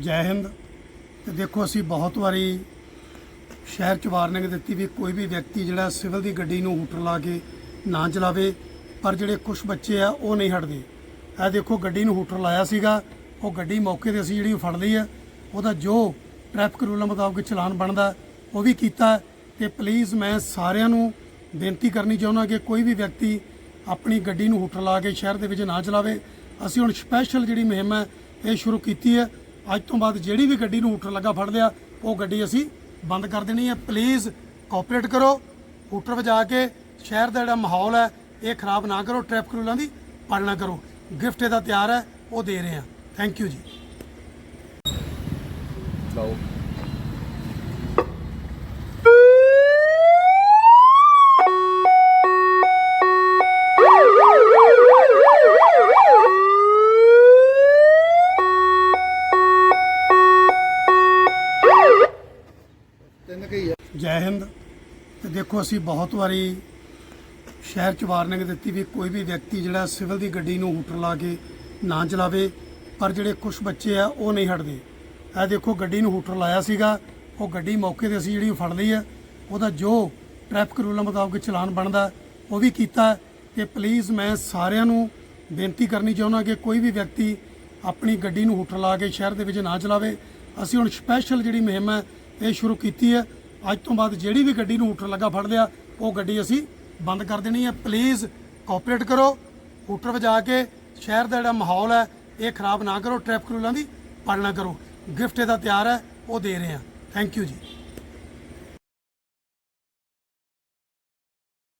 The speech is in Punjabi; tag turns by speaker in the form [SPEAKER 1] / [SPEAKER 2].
[SPEAKER 1] ਜੈ ਹਿੰਦ। ਤੇ ਦੇਖੋ, ਅਸੀਂ ਬਹੁਤ ਵਾਰੀ ਸ਼ਹਿਰ ਚ ਵਾਰਨਿੰਗ ਦਿੱਤੀ ਵੀ ਕੋਈ ਵੀ ਵਿਅਕਤੀ ਜਿਹੜਾ ਸਿਵਲ ਦੀ ਗੱਡੀ ਨੂੰ ਹੂਟਰ ਲਾ ਕੇ ਨਾ ਚਲਾਵੇ, ਪਰ ਜਿਹੜੇ ਕੁਝ ਬੱਚੇ ਆ, ਉਹ ਨਹੀਂ ਹਟਦੇ। ਇਹ ਦੇਖੋ, ਗੱਡੀ ਨੂੰ ਹੂਟਰ ਲਾਇਆ ਸੀਗਾ, ਉਹ ਗੱਡੀ ਮੌਕੇ ਤੇ ਅਸੀਂ ਜਿਹੜੀ ਉਹ ਫੜ ਲਈ ਆ, ਉਹਦਾ ਜੋ ਟ੍ਰੈਫਿਕ ਰੂਲਾਂ ਮੁਤਾਬਕ ਚਲਾਨ ਬਣਦਾ, ਉਹ ਵੀ ਕੀਤਾ। ਤੇ ਪਲੀਜ਼ ਮੈਂ ਸਾਰਿਆਂ ਨੂੰ ਬੇਨਤੀ ਕਰਨੀ ਚਾਹੁੰਦਾ ਕਿ ਕੋਈ ਵੀ ਵਿਅਕਤੀ ਆਪਣੀ ਗੱਡੀ ਨੂੰ ਹੂਟਰ ਲਾ ਕੇ ਸ਼ਹਿਰ ਦੇ ਵਿੱਚ ਨਾ ਚਲਾਵੇ। ਅਸੀਂ ਹੁਣ ਸਪੈਸ਼ਲ ਜਿਹੜੀ ਮੁਹਿੰਮ ਹੈ, ਇਹ ਸ਼ੁਰੂ ਕੀਤੀ ਹੈ। ਅੱਜ ਤੋਂ ਬਾਅਦ ਜਿਹੜੀ ਵੀ ਗੱਡੀ ਨੂੰ ਹੂਟਰ ਲੱਗਾ ਫੜ ਲਿਆ, ਉਹ ਗੱਡੀ ਅਸੀਂ ਬੰਦ ਕਰ ਦੇਣੀ ਹੈ। ਪਲੀਜ਼ ਕੋਆਪਰੇਟ ਕਰੋ। ਹੂਟਰ ਵਜਾ ਕੇ ਸ਼ਹਿਰ ਦਾ ਜਿਹੜਾ ਮਾਹੌਲ ਹੈ, ਇਹ ਖਰਾਬ ਨਾ ਕਰੋ ਟ੍ਰੈਫਿਕ ਰੂਲਾਂ ਦੀ ਪਾਲਣਾ ਕਰੋ। ਗਿਫਟ ਇਹਦਾ ਤਿਆਰ ਹੈ, ਉਹ ਦੇ ਰਹੇ ਹਾਂ। ਥੈਂਕ ਯੂ ਜੀ।
[SPEAKER 2] ਲਓ। ਤਿੰਨ ਕਈ ਆ।
[SPEAKER 1] ਜੈ ਹਿੰਦ। ਤੇ ਦੇਖੋ, ਅਸੀਂ ਬਹੁਤ ਵਾਰੀ ਸ਼ਹਿਰ ਚ ਵਾਰਨਿੰਗ ਦਿੱਤੀ ਵੀ ਕੋਈ ਵੀ ਵਿਅਕਤੀ ਜਿਹੜਾ ਸਿਵਲ ਦੀ ਗੱਡੀ ਨੂੰ ਹੂਟਰ ਲਾ ਕੇ ਨਾ ਚਲਾਵੇ, ਪਰ ਜਿਹੜੇ ਕੁਝ ਬੱਚੇ ਆ, ਉਹ ਨਹੀਂ ਹਟਦੇ। ਇਹ ਦੇਖੋ, ਗੱਡੀ ਨੂੰ ਹੂਟਰ ਲਾਇਆ ਸੀਗਾ, ਉਹ ਗੱਡੀ ਮੌਕੇ ਤੇ ਅਸੀਂ ਜਿਹੜੀ ਉਹ ਫੜ ਲਈ ਆ, ਉਹਦਾ ਜੋ ਟ੍ਰੈਫਿਕ ਰੂਲਾਂ ਮੁਤਾਬਕ ਚਲਾਨ ਬਣਦਾ, ਉਹ ਵੀ ਕੀਤਾ। ਤੇ ਪਲੀਜ਼ ਮੈਂ ਸਾਰਿਆਂ ਨੂੰ ਬੇਨਤੀ ਕਰਨੀ ਚਾਹੁੰਦਾ ਕਿ ਕੋਈ ਵੀ ਵਿਅਕਤੀ ਆਪਣੀ ਗੱਡੀ ਨੂੰ ਹੂਟਰ ਲਾ ਕੇ ਸ਼ਹਿਰ ਦੇ ਵਿੱਚ ਨਾ ਚਲਾਵੇ। ਅਸੀਂ ਹੁਣ ਸਪੈਸ਼ਲ ਜਿਹੜੀ ਮੁਹਿੰਮ ਹੈ ਇਹ ਸ਼ੁਰੂ ਕੀਤੀ ਹੈ। ਅੱਜ ਤੋਂ ਬਾਅਦ ਜਿਹੜੀ ਵੀ ਗੱਡੀ ਨੂੰ ਹੂਟਰ ਲੱਗਾ ਫੜ ਲਿਆ, ਉਹ ਗੱਡੀ ਅਸੀਂ ਬੰਦ ਕਰ ਦੇਣੀ ਹੈ। ਪਲੀਜ਼ ਕੋਆਪਰੇਟ ਕਰੋ। ਹੂਟਰ ਵਜਾ ਕੇ ਸ਼ਹਿਰ ਦਾ ਜਿਹੜਾ ਮਾਹੌਲ ਹੈ, ਇਹ ਖਰਾਬ ਨਾ ਕਰੋ। ਟ੍ਰੈਫਿਕ ਰੂਲਾਂ ਦੀ ਪਾਲਣਾ ਕਰੋ। ਗਿਫਟ ਇਹਦਾ ਤਿਆਰ ਹੈ, ਉਹ ਦੇ ਰਹੇ ਹਾਂ। ਥੈਂਕ ਯੂ ਜੀ।